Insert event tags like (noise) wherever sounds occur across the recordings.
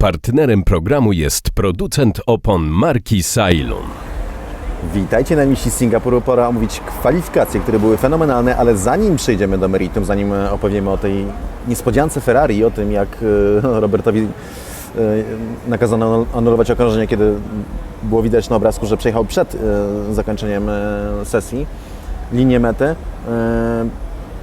Partnerem programu jest producent opon marki Sailun. Witajcie na misji Singapuru. Pora omówić kwalifikacje, które były fenomenalne, ale zanim przejdziemy do meritum, zanim e, opowiemy o tej niespodziance Ferrari, o tym jak e, (laughs) Robertowi e, nakazano anulować okrążenie, kiedy było widać na obrazku, że przejechał przed zakończeniem sesji linię mety.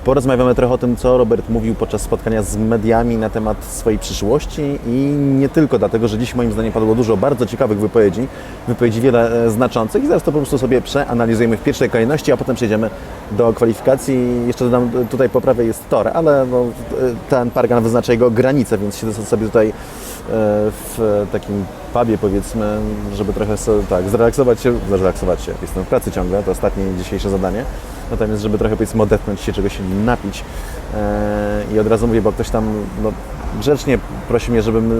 Porozmawiamy trochę o tym, co Robert mówił podczas spotkania z mediami na temat swojej przyszłości i nie tylko dlatego, że dziś moim zdaniem padło dużo bardzo ciekawych wypowiedzi, wypowiedzi wiele e, znaczących i zaraz to po prostu sobie przeanalizujemy w pierwszej kolejności, a potem przejdziemy do kwalifikacji. Jeszcze dodam, e, tutaj po prawej jest tor, ale no, e, ten pargan wyznacza jego granice, więc siedzę sobie tutaj w takim pubie powiedzmy, żeby trochę sobie, tak, zrelaksować się, zrelaksować się, jestem w pracy ciągle, to ostatnie dzisiejsze zadanie, natomiast żeby trochę powiedzmy odetchnąć się, czegoś napić e, i od razu mówię, bo ktoś tam no, grzecznie prosi mnie, żebym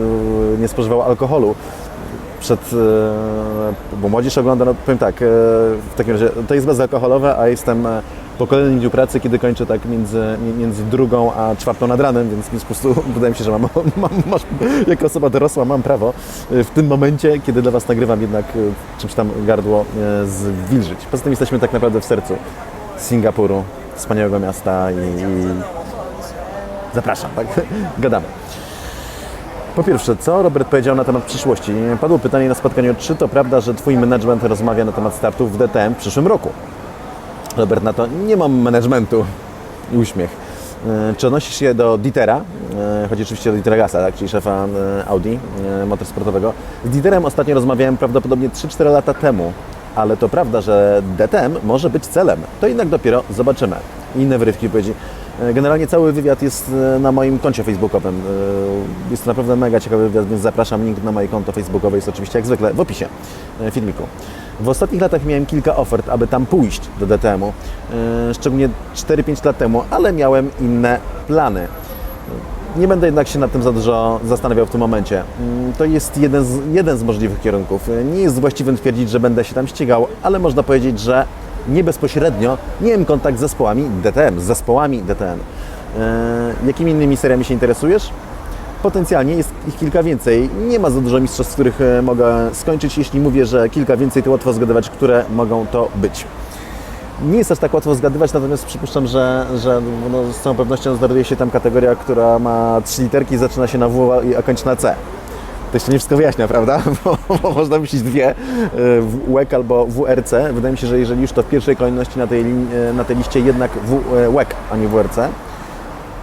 e, nie spożywał alkoholu. Przed, e, bo młodzież ogląda, no powiem tak, w takim razie to jest bezalkoholowe, a jestem po kolejnym dniu pracy, kiedy kończę tak między, między drugą a czwartą nad ranem, więc, więc po prostu (laughs) wydaje mi się, że mam, (laughs) mam, jako osoba dorosła mam prawo e, w tym momencie, kiedy dla Was nagrywam jednak e, czymś tam gardło e, zwilżyć. Poza tym jesteśmy tak naprawdę w sercu Singapuru, wspaniałego miasta i, i zapraszam, tak? (laughs) Gadamy. Po pierwsze, co Robert powiedział na temat przyszłości? Padło pytanie na spotkaniu, czy to prawda, że Twój management rozmawia na temat startów w DTM w przyszłym roku? Robert na to, nie mam managementu. I uśmiech. E, Czy odnosisz się do Dietera? E, Chodzi oczywiście o Dietera Gasa, tak, czyli szefa e, Audi motorsportowego. Z Dieterem ostatnio rozmawiałem prawdopodobnie 3-4 lata temu, ale to prawda, że DTM może być celem. To jednak dopiero zobaczymy. Inne wyrywki powiedzi. Generalnie cały wywiad jest na moim koncie facebookowym. Jest to naprawdę mega ciekawy wywiad, więc zapraszam. Link na moje konto facebookowe jest oczywiście jak zwykle w opisie filmiku. W ostatnich latach miałem kilka ofert, aby tam pójść do DTM-u, e, szczególnie 4-5 lat temu, ale miałem inne plany. Nie będę jednak się nad tym za dużo zastanawiał w tym momencie. Mm, To jest jeden z, jeden z możliwych kierunków. Nie jest właściwym twierdzić, że będę się tam ścigał, ale można powiedzieć, że nie bezpośrednio miałem kontakt z zespołami DTM, z zespołami DTM. E, jakimi innymi seriami się interesujesz? Potencjalnie jest ich kilka więcej. Nie ma za dużo mistrzostw, z których e, mogę skończyć. Jeśli mówię, że kilka więcej, to łatwo zgadywać, które mogą to być. Nie jest aż tak łatwo zgadywać, natomiast przypuszczam, że, że no, z całą pewnością znajduje się tam kategoria, która ma trzy literki, zaczyna się na W, a kończy na C. To jeszcze nie wszystko wyjaśnia, prawda? (laughs) Bo, bo można myśleć dwie, e, WEC albo WRC. Wydaje mi się, że jeżeli już to w pierwszej kolejności na tej, e, na tej liście jednak WEC, a nie WRC.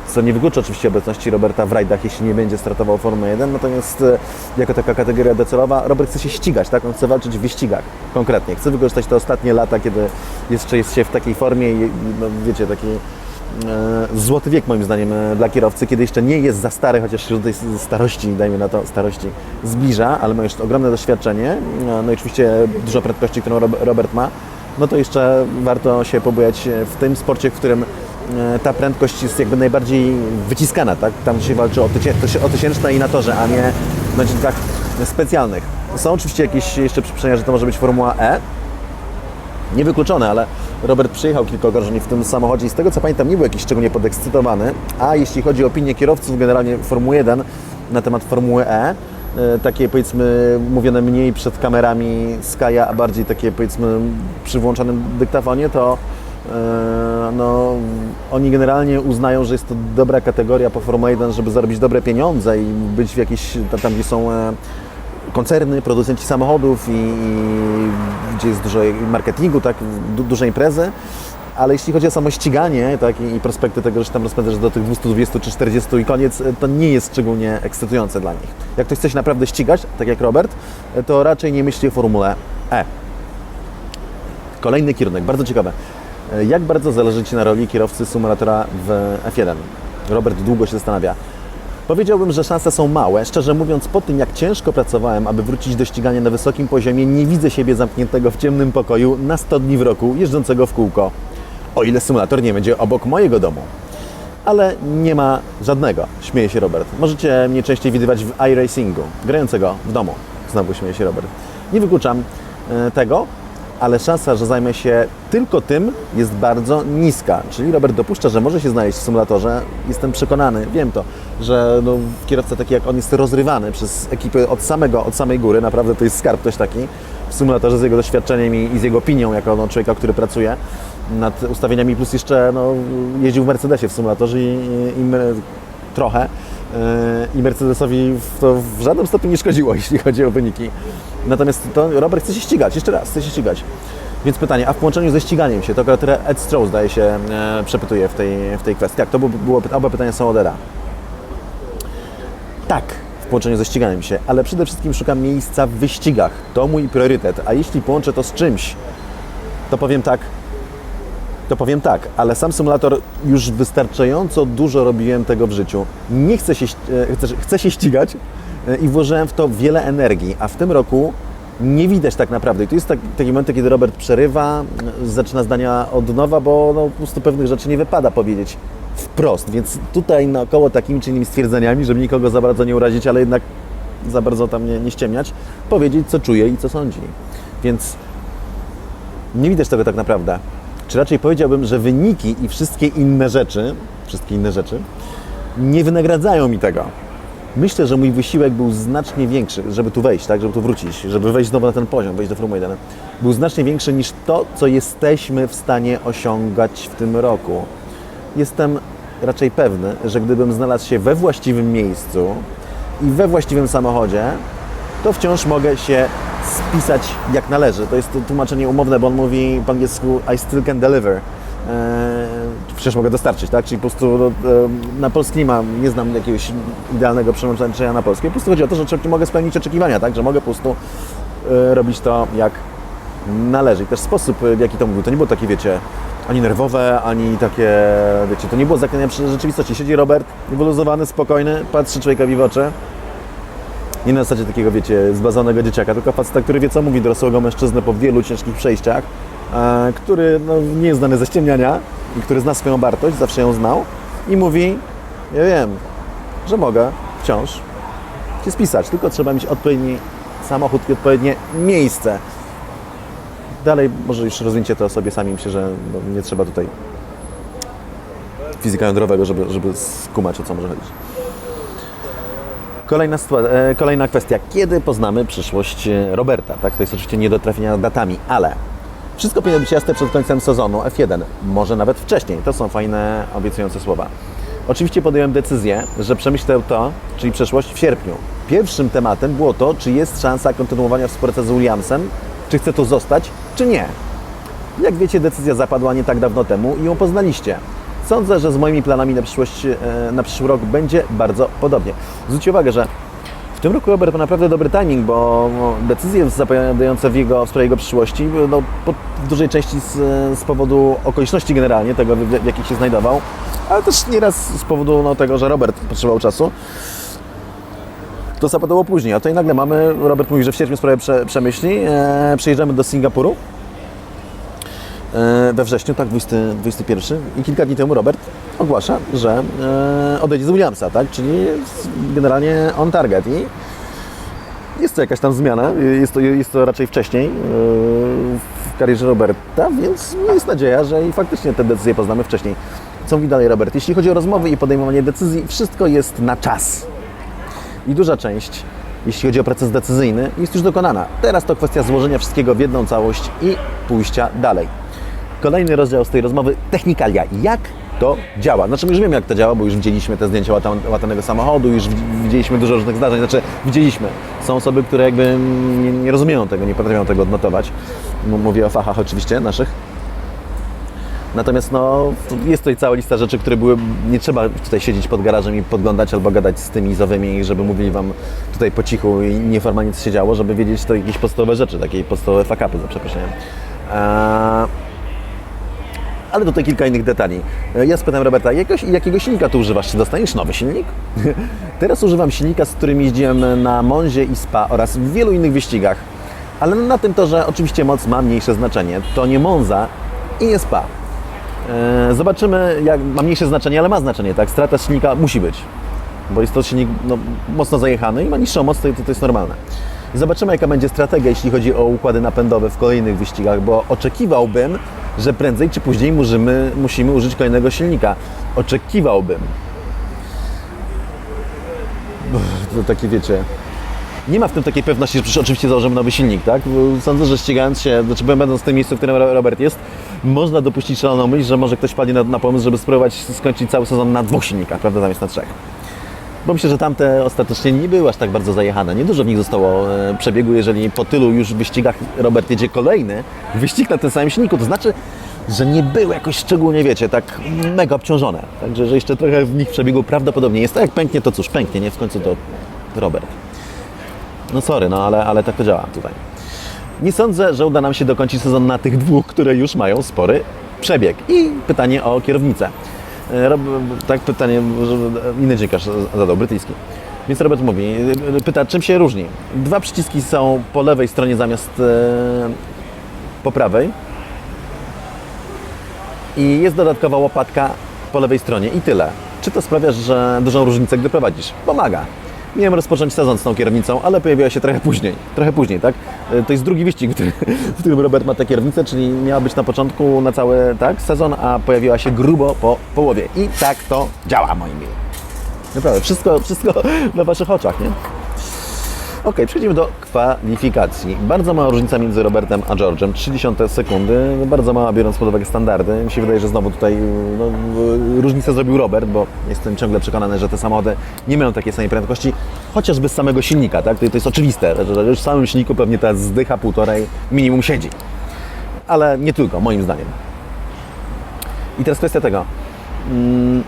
Co nie wyklucza oczywiście obecności Roberta w rajdach, jeśli nie będzie startował Formuły 1, natomiast e, jako taka kategoria docelowa Robert chce się ścigać, tak? On chce walczyć w wyścigach konkretnie. Chce wykorzystać te ostatnie lata, kiedy jeszcze jest się w takiej formie i no, wiecie, taki e, złoty wiek moim zdaniem e, dla kierowcy, kiedy jeszcze nie jest za stary, chociaż się do tej starości, dajmy na to, starości zbliża, ale ma już ogromne doświadczenie, no i oczywiście dużo prędkości, którą Rob- Robert ma, no to jeszcze warto się pobujać w tym sporcie, w którym ta prędkość jest jakby najbardziej wyciskana, tak? Tam się walczy o, tycie, o tysięczne i na torze, a nie na odcinkach specjalnych. Są oczywiście jakieś jeszcze przypuszczenia, że to może być Formuła E, niewykluczone, ale Robert przyjechał kilka okrążeń w tym samochodzie i z tego co pamiętam nie był jakiś szczególnie podekscytowany, a jeśli chodzi o opinię kierowców generalnie Formuły 1 na temat Formuły E, e, takie powiedzmy mówione mniej przed kamerami Sky'a, a bardziej takie powiedzmy przy włączonym dyktafonie, to e, no, oni generalnie uznają, że jest to dobra kategoria po Formule 1, żeby zarobić dobre pieniądze i być w jakiejś, tam, gdzie są e, koncerny, producenci samochodów i, i gdzie jest dużo marketingu, tak, du, duże imprezy. Ale jeśli chodzi o samo ściganie tak, i, i prospekty tego, że tam rozpędzasz do tych 220 czy 40 i koniec, to nie jest szczególnie ekscytujące dla nich. Jak ktoś chce się naprawdę ścigać, tak jak Robert, to raczej nie myśli o Formule E. Kolejny kierunek, bardzo ciekawe. Jak bardzo zależy Ci na roli kierowcy symulatora w F1? Robert długo się zastanawia. Powiedziałbym, że szanse są małe. Szczerze mówiąc, po tym jak ciężko pracowałem, aby wrócić do ścigania na wysokim poziomie, nie widzę siebie zamkniętego w ciemnym pokoju na 100 dni w roku, jeżdżącego w kółko. O ile symulator nie będzie obok mojego domu. Ale nie ma żadnego, śmieje się Robert. Możecie mnie częściej widywać w iRacingu, grającego w domu. Znowu śmieje się Robert. Nie wykluczam e, tego, ale szansa, że zajmę się tylko tym jest bardzo niska. Czyli Robert dopuszcza, że może się znaleźć w symulatorze. Jestem przekonany, wiem to, że no, kierowca taki jak on jest rozrywany przez ekipy od, samego, od samej góry. Naprawdę to jest skarb ktoś taki w symulatorze z jego doświadczeniem i, i z jego opinią jako no, człowieka, który pracuje nad ustawieniami, plus jeszcze no, jeździł w Mercedesie w symulatorze i, i, i trochę. Yy, I Mercedesowi to w żadnym stopniu nie szkodziło, (laughs) jeśli chodzi o wyniki. Natomiast to Robert chce się ścigać, jeszcze raz, chce się ścigać. Więc pytanie, a w połączeniu ze ściganiem się, to akurat Ed Stroh zdaje się e, przepytuje w tej, w tej kwestii. Tak, to było, było, oba pytania są od Era. Tak, w połączeniu ze ściganiem się, ale przede wszystkim szukam miejsca w wyścigach. To mój priorytet. A jeśli połączę to z czymś, to powiem tak, to powiem tak, ale sam symulator już wystarczająco dużo robiłem tego w życiu. Nie chcę się, e, chcę, chcę się ścigać e, i włożyłem w to wiele energii, a w tym roku nie widać tak naprawdę. I tu jest tak, taki moment, kiedy Robert przerywa, e, zaczyna zdania od nowa, bo no, po prostu pewnych rzeczy nie wypada powiedzieć wprost. Więc tutaj naokoło takimi czy innymi stwierdzeniami, żeby nikogo za bardzo nie urazić, ale jednak za bardzo tam nie, nie ściemniać, powiedzieć co czuje i co sądzi. Więc nie widać tego tak naprawdę. Czy raczej powiedziałbym, że wyniki i wszystkie inne rzeczy, wszystkie inne rzeczy, nie wynagradzają mi tego. Myślę, że mój wysiłek był znacznie większy, żeby tu wejść, tak, żeby tu wrócić, żeby wejść znowu na ten poziom, wejść do Formuły 1. Był znacznie większy niż to, co jesteśmy w stanie osiągać w tym roku. Jestem raczej pewny, że gdybym znalazł się we właściwym miejscu i we właściwym samochodzie, to wciąż mogę się spisać jak należy. To jest tłumaczenie umowne, bo on mówi po angielsku I still can deliver. Eee, Wciąż mogę dostarczyć, tak? Czyli po prostu no, em, na polski nie mam, nie znam jakiegoś idealnego przełączenia na polskie. Po prostu chodzi o to, że mogę spełnić oczekiwania, tak? Że mogę po prostu e, robić to jak należy. I też sposób, w jaki to mówił, to nie było takie, wiecie, ani nerwowe, ani takie, wiecie, to nie było zaklinania przy rzeczywistości. Siedzi Robert, wyluzowany, spokojny, patrzy człowiekowi w oczy, nie na zasadzie takiego, wiecie, zbazonego dzieciaka, tylko faceta, który wie, co mówi dorosłego mężczyznę po wielu ciężkich przejściach, e, który no, nie jest znany ze ściemniania i który zna swoją wartość, zawsze ją znał i mówi, ja wiem, że mogę wciąż się spisać, tylko trzeba mieć odpowiedni samochód i odpowiednie miejsce. Dalej może już rozwinięcie to sobie sami, myślę, że no, nie trzeba tutaj fizyka jądrowego, żeby, żeby skumać, o co może chodzić. Kolejna, e, kolejna kwestia. Kiedy poznamy przyszłość e, Roberta? Tak? To jest oczywiście nie do trafienia datami, ale wszystko powinno być jasne przed końcem sezonu F1. Może nawet wcześniej. To są fajne, obiecujące słowa. Oczywiście podjąłem decyzję, że przemyślę to, czyli przeszłość w sierpniu. Pierwszym tematem było to, czy jest szansa kontynuowania współpracy z Williamsem, czy chce tu zostać, czy nie. Jak wiecie, decyzja zapadła nie tak dawno temu i ją poznaliście. Sądzę, że z moimi planami na, przyszłość, e, na przyszły rok będzie bardzo podobnie. Zwróćcie uwagę, że w tym roku Robert ma naprawdę dobry timing, bo decyzje zapowiadające w, jego, w sprawie jego przyszłości no, w dużej części z, z powodu okoliczności generalnie, tego w, w jakich się znajdował, ale też nieraz z powodu no, tego, że Robert potrzebował czasu. To zapadło później, a tutaj nagle mamy, Robert mówi, że w sierpniu sprawę prze, przemyśli, e, przyjeżdżamy do Singapuru we wrześniu, tak, 20, 21 i kilka dni temu Robert ogłasza, że e, odejdzie z Williamsa, tak, czyli generalnie on target i jest to jakaś tam zmiana, jest to, jest to raczej wcześniej e, w karierze Roberta, więc jest nadzieja, że i faktycznie te decyzje poznamy wcześniej. Co mówi dalej Robert? Jeśli chodzi o rozmowy i podejmowanie decyzji, wszystko jest na czas. I duża część, jeśli chodzi o proces decyzyjny, jest już dokonana. Teraz to kwestia złożenia wszystkiego w jedną całość i pójścia dalej. Kolejny rozdział z tej rozmowy, technikalia. Jak to działa? Znaczy już wiemy jak to działa, bo już widzieliśmy te zdjęcia łata- łatanego samochodu, już widzieliśmy dużo różnych zdarzeń, znaczy widzieliśmy. Są osoby, które jakby nie, nie rozumieją tego, nie potrafią tego odnotować. Mówię o fachach oczywiście naszych. Natomiast no, jest tutaj cała lista rzeczy, które były, nie trzeba tutaj siedzieć pod garażem i podglądać albo gadać z tymi zowymi, żeby mówili Wam tutaj po cichu i nieformalnie co się działo, żeby wiedzieć to jakieś podstawowe rzeczy, takie podstawowe fakapy, za przeproszeniem. Eee, ale tutaj kilka innych detali. E, Ja spytałem Roberta, jakoś, jakiego silnika tu używasz? Czy dostaniesz nowy silnik? (laughs) Teraz używam silnika, z którym jeździłem na Monzie i Spa oraz w wielu innych wyścigach. Ale na tym torze oczywiście moc ma mniejsze znaczenie. To nie Monza i nie Spa. E, Zobaczymy, jak ma mniejsze znaczenie, ale ma znaczenie, tak? Strata silnika musi być, bo jest to silnik no, mocno zajechany i ma niższą moc, to, to jest normalne. Zobaczymy, jaka będzie strategia, jeśli chodzi o układy napędowe w kolejnych wyścigach, bo oczekiwałbym, że prędzej czy później musimy, musimy użyć kolejnego silnika. Oczekiwałbym. To takie wiecie. Nie ma w tym takiej pewności, że oczywiście założymy nowy silnik, tak? Sądzę, że ścigając się, znaczy będąc w tym miejscu, w którym Ro- Robert jest, można dopuścić szaloną myśl, że może ktoś wpadnie na, na pomysł, żeby spróbować skończyć cały sezon na dwóch silnikach, prawda, zamiast na trzech. Bo myślę, że tamte ostatecznie nie były aż tak bardzo zajechane. Niedużo w nich zostało e, przebiegu, jeżeli po tylu już wyścigach Robert jedzie kolejny wyścig na tym samym silniku. To znaczy, że nie były jakoś szczególnie, wiecie, tak mega obciążone. Także, że jeszcze trochę w nich przebiegu prawdopodobnie jest. Tak jak pęknie, to cóż, pęknie, nie? W końcu to Robert. No sorry, no ale, ale tak to działa tutaj. Nie sądzę, że uda nam się dokończyć sezon na tych dwóch, które już mają spory przebieg. I pytanie o kierownicę. E, tak pytanie, inny dziennikarz zadał, brytyjski. Więc Robert mówi, e, pyta, czym się różni. Dwa przyciski są po lewej stronie zamiast e, po prawej. I jest dodatkowa łopatka po lewej stronie i tyle. Czy to sprawia, że dużą różnicę, gdy prowadzisz? Pomaga. Miałem rozpocząć sezon z tą kierownicą, ale pojawiła się trochę później. Trochę później, tak? E, To jest drugi wyścig, w którym Robert ma tę kierownicę, czyli miała być na początku na cały tak, sezon, a pojawiła się grubo po połowie. I tak to działa, moi mili. Naprawdę, wszystko, wszystko (laughs) na Waszych oczach, nie? Ok, przechodzimy do kwalifikacji. Bardzo mała różnica między Robertem a George'em, 30 sekundy, no bardzo mała biorąc pod uwagę standardy. Mi się wydaje, że znowu tutaj no, różnicę zrobił Robert, bo jestem ciągle przekonany, że te samochody nie mają takiej samej prędkości, chociażby z samego silnika, tak? To, jest oczywiste, że już w samym silniku pewnie ta zdycha półtorej minimum siedzi. Ale nie tylko, moim zdaniem. I teraz kwestia tego. Mm,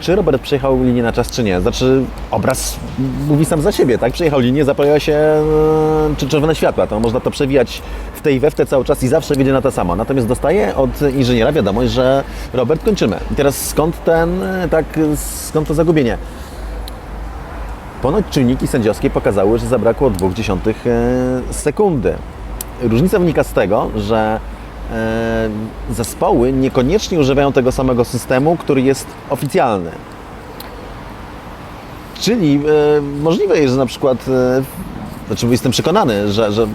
czy Robert przejechał linię na czas, czy nie? Znaczy, obraz mówi sam za siebie, tak? Przejechał linię, zapaliła się e, czy czerwone światła. To można to przewijać w tej i we w te cały czas i zawsze wiedzie na to samo. Natomiast dostaje od inżyniera wiadomość, że Robert, kończymy. I teraz skąd ten, tak, skąd to zagubienie? Ponoć czujniki sędziowskie pokazały, że zabrakło 0,2 e, sekundy. Różnica wynika z tego, że zespoły niekoniecznie używają tego samego systemu, który jest oficjalny. Czyli e, możliwe jest, że na przykład, e, znaczy jestem przekonany, że, że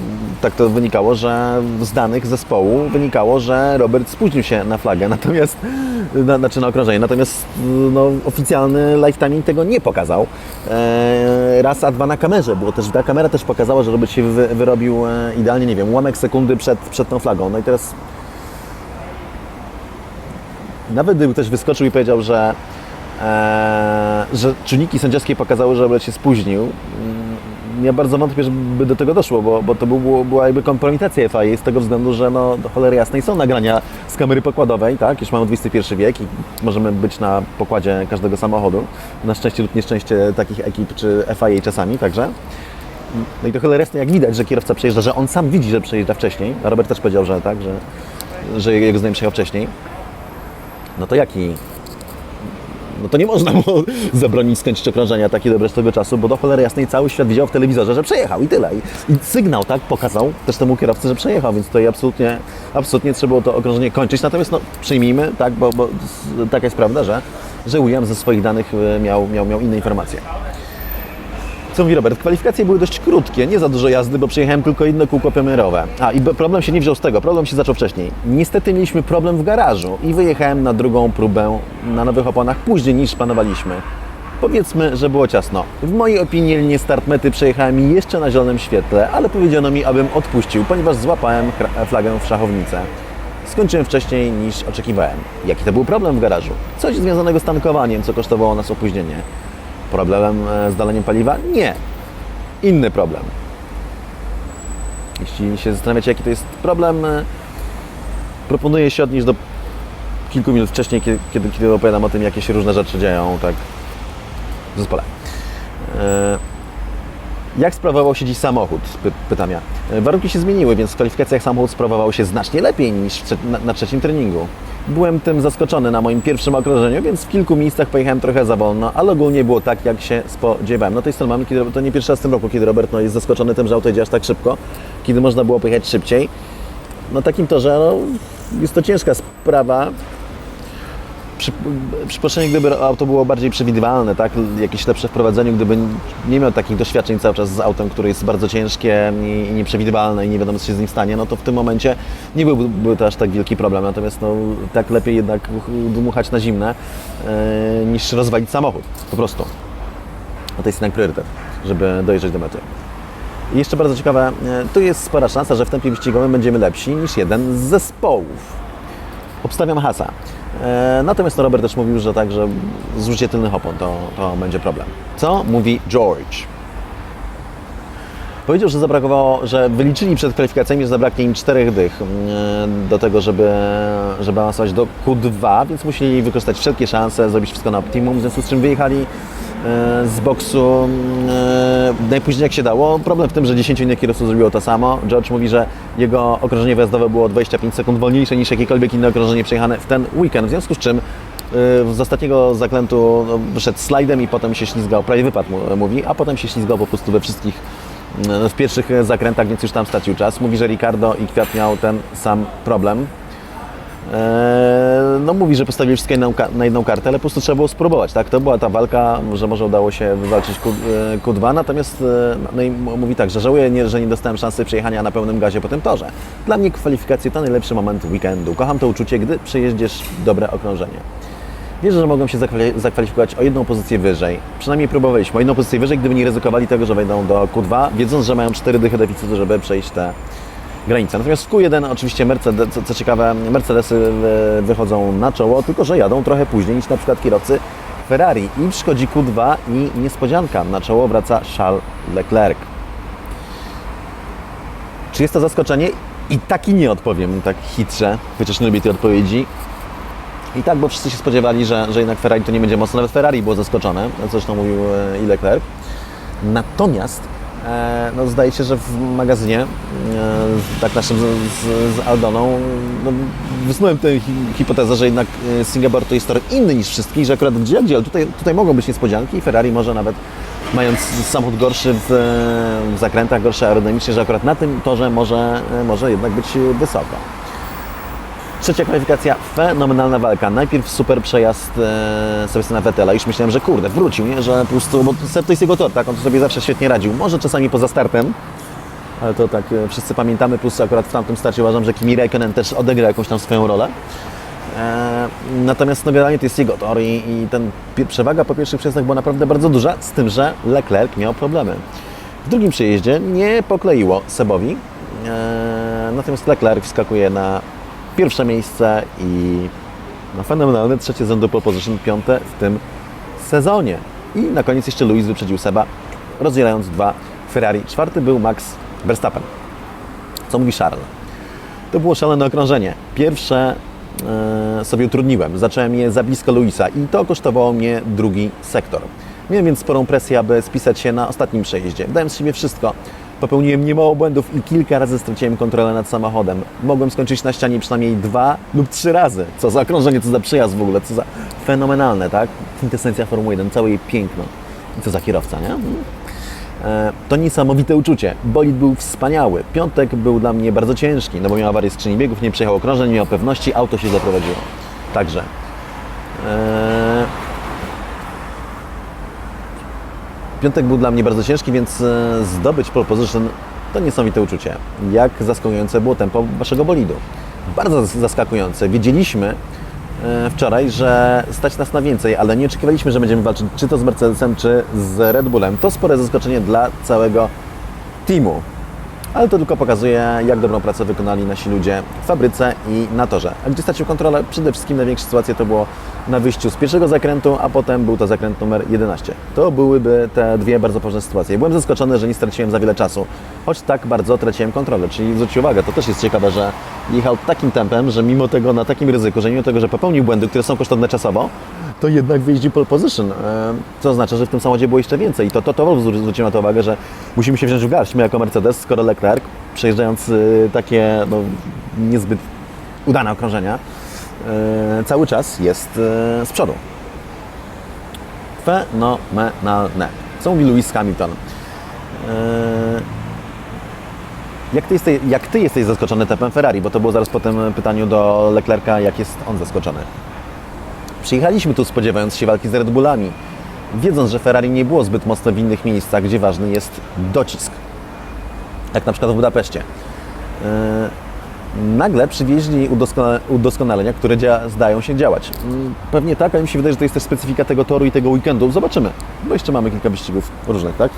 tak to wynikało, że z danych zespołu wynikało, że Robert spóźnił się na flagę, (laughs) natomiast, na, znaczy na okrążenie, natomiast no, oficjalny lifetiming tego nie pokazał. E, raz, a dwa na kamerze było też, ta kamera też pokazała, że Robert się wy, wyrobił e, idealnie, nie wiem, ułamek sekundy przed, przed tą flagą. No i teraz nawet gdyby ktoś wyskoczył i powiedział, że, e, że czujniki sędziowskie pokazały, że Robert się spóźnił, ja bardzo wątpię, żeby do tego doszło, bo, bo to było, była jakby kompromitacja FIA z tego względu, że no, do cholery jasnej są nagrania z kamery pokładowej, tak? Już mamy XXI wiek i możemy być na pokładzie każdego samochodu. Na szczęście lub nieszczęście takich ekip czy FIA czasami także. No i to cholery jasne, jak widać, że kierowca przejeżdża, że on sam widzi, że przejeżdża wcześniej. Robert też powiedział, że tak, że, że jego zdaniem przejechał wcześniej no to jaki? No to nie można mu (laughs) zabronić skończyć okrążenia takie dobre z tego czasu, bo do cholery jasnej cały świat widział w telewizorze, że przejechał i tyle. I, i sygnał tak pokazał też temu kierowcy, że przejechał, więc tutaj absolutnie, absolutnie trzeba było to okrążenie kończyć. Natomiast no, przyjmijmy, tak, bo, bo taka jest prawda, że, że William ze swoich danych y, miał, miał, miał inne informacje. Co mówi Robert? Kwalifikacje były dość krótkie, nie za dużo jazdy, bo przejechałem tylko jedno kółko premierowe. A i problem się nie wziął z tego, problem się zaczął wcześniej. Niestety mieliśmy problem w garażu i wyjechałem na drugą próbę na nowych oponach później niż planowaliśmy. Powiedzmy, że było ciasno. W mojej opinii linię start mety przejechałem jeszcze na zielonym świetle, ale powiedziano mi, abym odpuścił, ponieważ złapałem flagę w szachownicę. Skończyłem wcześniej niż oczekiwałem. Jaki to był problem w garażu? Coś związanego z tankowaniem, co kosztowało nas opóźnienie. Problemem e, z daleniem paliwa? Nie. Inny problem. Jeśli się zastanawiacie, jaki to jest problem, e, proponuję się odnieść do kilku minut wcześniej, kiedy, kiedy, opowiadam o tym, jakie się różne rzeczy dzieją tak w zespole. E, Jak sprawował się dziś samochód? Py, pytam ja. Warunki się zmieniły, więc w kwalifikacjach samochód sprawował się znacznie lepiej niż na, na trzecim treningu. Byłem tym zaskoczony na moim pierwszym okrążeniu, więc w kilku miejscach pojechałem trochę za wolno, ale ogólnie było tak, jak się spodziewałem. No to jest ten moment, kiedy, to nie pierwszy raz w tym roku, kiedy Robert no, jest zaskoczony tym, że auto jedzie aż tak szybko, kiedy można było pojechać szybciej. No takim torze no, jest to ciężka sprawa, przy, przypuszczenie, gdyby auto było bardziej przewidywalne, tak, jakieś lepsze wprowadzenie, gdyby nie miał takich doświadczeń cały czas z autem, które jest bardzo ciężkie i, nieprzewidywalne i nie wiadomo co się z nim stanie, no to w tym momencie nie byłby, to aż tak wielki problem. Natomiast no, tak lepiej jednak dmuchać na zimne e, niż rozwalić samochód. Po prostu. A to jest jednak priorytet, żeby dojeżdżać do mety. I jeszcze bardzo ciekawe, e, tu jest spora szansa, że w tempie wyścigowym będziemy lepsi niż jeden z zespołów. Obstawiam Hasa. E, natomiast Robert też mówił, że tak, że zużycie tylnych opon to, to będzie problem. Co mówi George? Powiedział, że zabrakowało, że wyliczyli przed kwalifikacjami, że zabraknie im czterech dych mm, do tego, żeby, żeby awansować do Q2, więc musieli wykorzystać wszelkie szanse, zrobić wszystko na optimum, w związku z czym wyjechali e, z boksu e, najpóźniej jak się dało. Problem w tym, że 10 innych kierowców zrobiło to samo. George mówi, że jego okrążenie wyjazdowe było 25 sekund wolniejsze niż jakiekolwiek inne okrążenie przejechane w ten weekend, w związku z czym z ostatniego zakrętu no, wyszedł slajdem i potem się ślizgał, prawie wypadł mówi, a potem się ślizgał po prostu we wszystkich, no, w pierwszych zakrętach, więc już tam stracił czas. Mówi, że Ricardo i Kwiat miał ten sam problem. Eee, No mówi, że postawili wszystkie na, jedną kartę, ale po prostu trzeba było spróbować, tak? To była ta walka, że może udało się wywalczyć Q, e, Q2, natomiast e, no i mówi tak, że żałuję, że nie dostałem szansy przejechania na pełnym gazie po tym torze. Dla mnie kwalifikacje to najlepszy moment weekendu. Kocham to uczucie, gdy przejeździesz dobre okrążenie. Wierzę, że mogą się zakwali- zakwalifikować o jedną pozycję wyżej. Przynajmniej próbowaliśmy o jedną pozycję wyżej, gdyby nie ryzykowali tego, że wejdą do Q2, wiedząc, że mają cztery dychy deficytu, żeby przejść te granice. Natomiast w Q1 oczywiście Mercedes, co, co ciekawe, Mercedesy e, wychodzą na czoło, tylko że jadą trochę później niż na przykład kierowcy Ferrari. I przychodzi Q2 i niespodzianka, na czoło wraca Charles Leclerc. Czy jest to zaskoczenie? I tak i nie odpowiem, tak chytrze, chociaż nie lubię tej odpowiedzi. I tak, bo wszyscy się spodziewali, że, że jednak Ferrari to nie będzie mocno. Nawet Ferrari było zaskoczone, zresztą mówił e, i Leclerc. Natomiast no, zdaje się, że w magazynie, e, tak naszym z, z, Aldoną, no, wysnułem tę hi, hipotezę, że jednak e, Singapur to jest tor inny niż wszystkich, że akurat gdzie, gdzie, ale tutaj, tutaj mogą być niespodzianki i Ferrari może nawet mając samochód gorszy w, e, w zakrętach, gorszy aerodynamicznie, że akurat na tym torze może, e, może jednak być e, wysoko. Trzecia kwalifikacja, fenomenalna walka. Najpierw super przejazd e, Sebastiana Vettela. Już myślałem, że kurde, wrócił, nie? że po prostu, bo to jest jego tor, tak? On to sobie zawsze świetnie radził. Może czasami poza startem, ale to tak e, wszyscy pamiętamy, plus akurat w tamtym starcie uważam, że Kimi Räikkönen też odegra jakąś tam swoją rolę. E, natomiast no generalnie to jest jego tor i, i ten przewaga po pierwszych przejazdach była naprawdę bardzo duża, z tym, że Leclerc miał problemy. W drugim przejeździe nie pokleiło Sebowi, e, natomiast Leclerc wskakuje na pierwsze miejsce i no, fenomenalne trzecie z rzędu position, piąte w tym sezonie. I na koniec jeszcze Luis wyprzedził Seba, rozdzielając dwa Ferrari. Czwarty był Max Verstappen. Co mówi Charles? To było szalone okrążenie. Pierwsze e, sobie utrudniłem. Zacząłem je za blisko Luisa i to kosztowało mnie drugi sektor. Miałem więc sporą presję, aby spisać się na ostatnim przejeździe. Dałem z siebie wszystko. Popełniłem niemało błędów i kilka razy straciłem kontrolę nad samochodem. Mogłem skończyć na ścianie przynajmniej dwa lub trzy razy. Co za okrążenie, co za przyjazd w ogóle, co za fenomenalne, tak? Kwintesencja Formuły 1, całe jej piękno. I co za kierowca, nie? E, To niesamowite uczucie. Bolid był wspaniały. Piątek był dla mnie bardzo ciężki, no bo miał awarię skrzyni biegów, nie przejechał okrążeń, nie miał pewności, auto się zaprowadziło. Także. e, Piątek był dla mnie bardzo ciężki, więc e, zdobyć pole position to niesamowite uczucie. Jak zaskakujące było tempo waszego bolidu. Bardzo zas- zaskakujące. Wiedzieliśmy e, wczoraj, że stać nas na więcej, ale nie oczekiwaliśmy, że będziemy walczyć czy to z Mercedesem, czy z Red Bullem. To spore zaskoczenie dla całego teamu. Ale to tylko pokazuje, jak dobrą pracę wykonali nasi ludzie w fabryce i na torze. A gdzie stracił kontrolę? Przede wszystkim największe sytuacje to było na wyjściu z pierwszego zakrętu, a potem był to zakręt numer 11. To byłyby te dwie bardzo ważne sytuacje. Byłem zaskoczony, że nie straciłem za wiele czasu, choć tak bardzo traciłem kontrolę. Czyli zwróćcie uwagę, to też jest ciekawe, że jechał takim tempem, że mimo tego na takim ryzyku, że mimo tego, że popełnił błędy, które są kosztowne czasowo, to jednak wyjeździł pole position, e, co oznacza, że w tym samochodzie było jeszcze więcej. I to, to, to Wolf zwró- zwrócił na to uwagę, że musimy się wziąć w garść, my jako Mercedes, skoro Przejeżdżając e, takie no, niezbyt udane okrążenia, e, cały czas jest e, z przodu. Fenomenalne. Co mówi Lewis Hamilton? Jak ty, jesteś, jak ty jesteś zaskoczony tempem Ferrari? Bo to było zaraz po tym pytaniu do Leclerca, jak jest on zaskoczony. Przyjechaliśmy tu spodziewając się walki z Red Bullami, wiedząc, że Ferrari nie było zbyt mocno w innych miejscach, gdzie ważny jest docisk. Jak na przykład w Budapeszcie. Yy, nagle przywieźli udoskonale, udoskonalenia, które zdają się działać. Mm, Pewnie tak, ale mi się wydaje, że to jest też specyfika tego toru i tego weekendu. Zobaczymy, bo jeszcze mamy kilka wyścigów różnych, tak?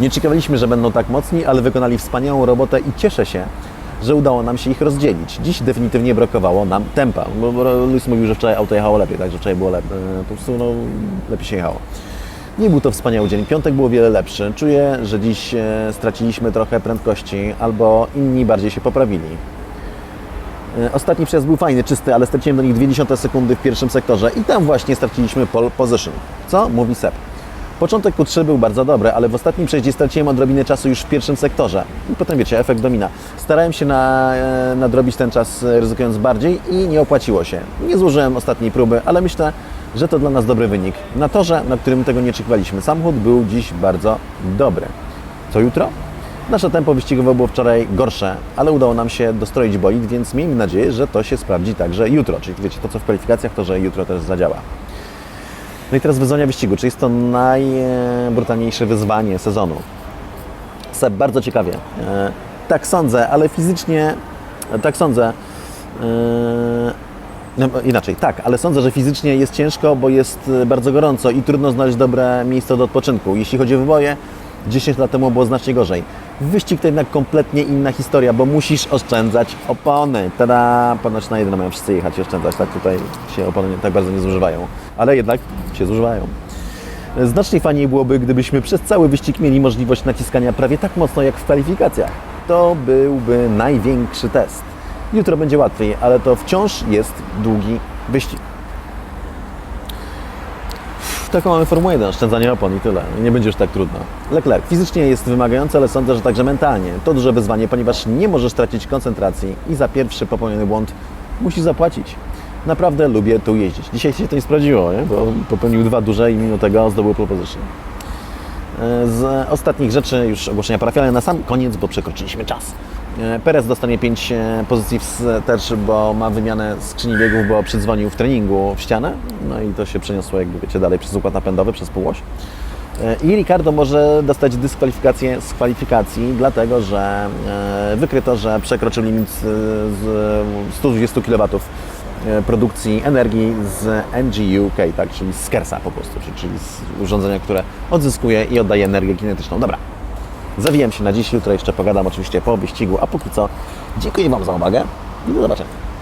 Nie czekaliśmy, że będą tak mocni, ale wykonali wspaniałą robotę i cieszę się, że udało nam się ich rozdzielić. Dziś definitywnie brakowało nam tempa, bo Luis mówił, że wczoraj auto jechało lepiej, tak, że wczoraj było lepiej, po prostu no, lepiej się jechało. Nie był to wspaniały dzień, piątek było wiele lepszy. Czuję, że dziś e, straciliśmy trochę prędkości, albo inni bardziej się poprawili. E, Ostatni przejazd był fajny, czysty, ale straciłem do nich 0,2 sekundy w pierwszym sektorze i tam właśnie straciliśmy pole position. Co mówi Seb? Początek Q3 był bardzo dobry, ale w ostatnim przejździe straciłem odrobinę czasu już w pierwszym sektorze. I potem wiecie, efekt domina. Starałem się na, e, nadrobić ten czas ryzykując bardziej i nie opłaciło się. Nie złożyłem ostatniej próby, ale myślę, że to dla nas dobry wynik. Na torze, na którym tego nie oczekiwaliśmy. Samochód był dziś bardzo dobry. Co jutro? Nasze tempo wyścigowe było wczoraj gorsze, ale udało nam się dostroić bolid, więc miejmy nadzieję, że to się sprawdzi także jutro. Czyli wiecie, to co w kwalifikacjach, to że jutro też zadziała. No i teraz wyzwania wyścigu. Czy jest to najbrutalniejsze wyzwanie sezonu? Seb, bardzo ciekawie. E, tak sądzę, ale fizycznie, tak sądzę. No, inaczej, tak, ale sądzę, że fizycznie jest ciężko, bo jest e, bardzo gorąco i trudno znaleźć dobre miejsce do odpoczynku. Jeśli chodzi o wyboje, 10 lat temu było znacznie gorzej. Wyścig to jednak kompletnie inna historia, bo musisz oszczędzać opony. Tada, ponoć na jedno mają wszyscy jechać i oszczędzać, tak tutaj się opony tak bardzo nie zużywają, ale jednak się zużywają. Znacznie fajniej byłoby, gdybyśmy przez cały wyścig mieli możliwość naciskania prawie tak mocno jak w kwalifikacjach. To byłby największy test. Jutro będzie łatwiej, ale to wciąż jest długi wyścig. Taką mamy Formułę 1, oszczędzanie opon i tyle. Nie będzie już tak trudno. Leclerc fizycznie jest wymagający, ale sądzę, że także mentalnie. To duże wyzwanie, ponieważ nie możesz stracić koncentracji i za pierwszy popełniony błąd musisz zapłacić. Naprawdę lubię tu jeździć. Dzisiaj się to nie sprawdziło, nie? bo popełnił dwa duże i mimo tego zdobył pole position. Z ostatnich rzeczy już ogłoszenia parafialne na sam koniec, bo przekroczyliśmy czas. E, Perez dostanie 5 pozycji wstecz, bo ma wymianę skrzyni biegów, bo przydzwonił w treningu w ścianę. No i to się przeniosło, jakby wiecie, dalej przez układ napędowy, przez półoś. E, I Ricardo może dostać dyskwalifikację z kwalifikacji, dlatego że e, wykryto, że przekroczył limit z z 120 kW e, produkcji energii z NGUK, tak, czyli z Skersa po prostu, czyli z urządzenia, które odzyskuje i oddaje energię kinetyczną. Dobra, zawijam się na dziś, jutro jeszcze pogadam oczywiście po wyścigu, a póki co dziękuję Wam za uwagę i do zobaczenia.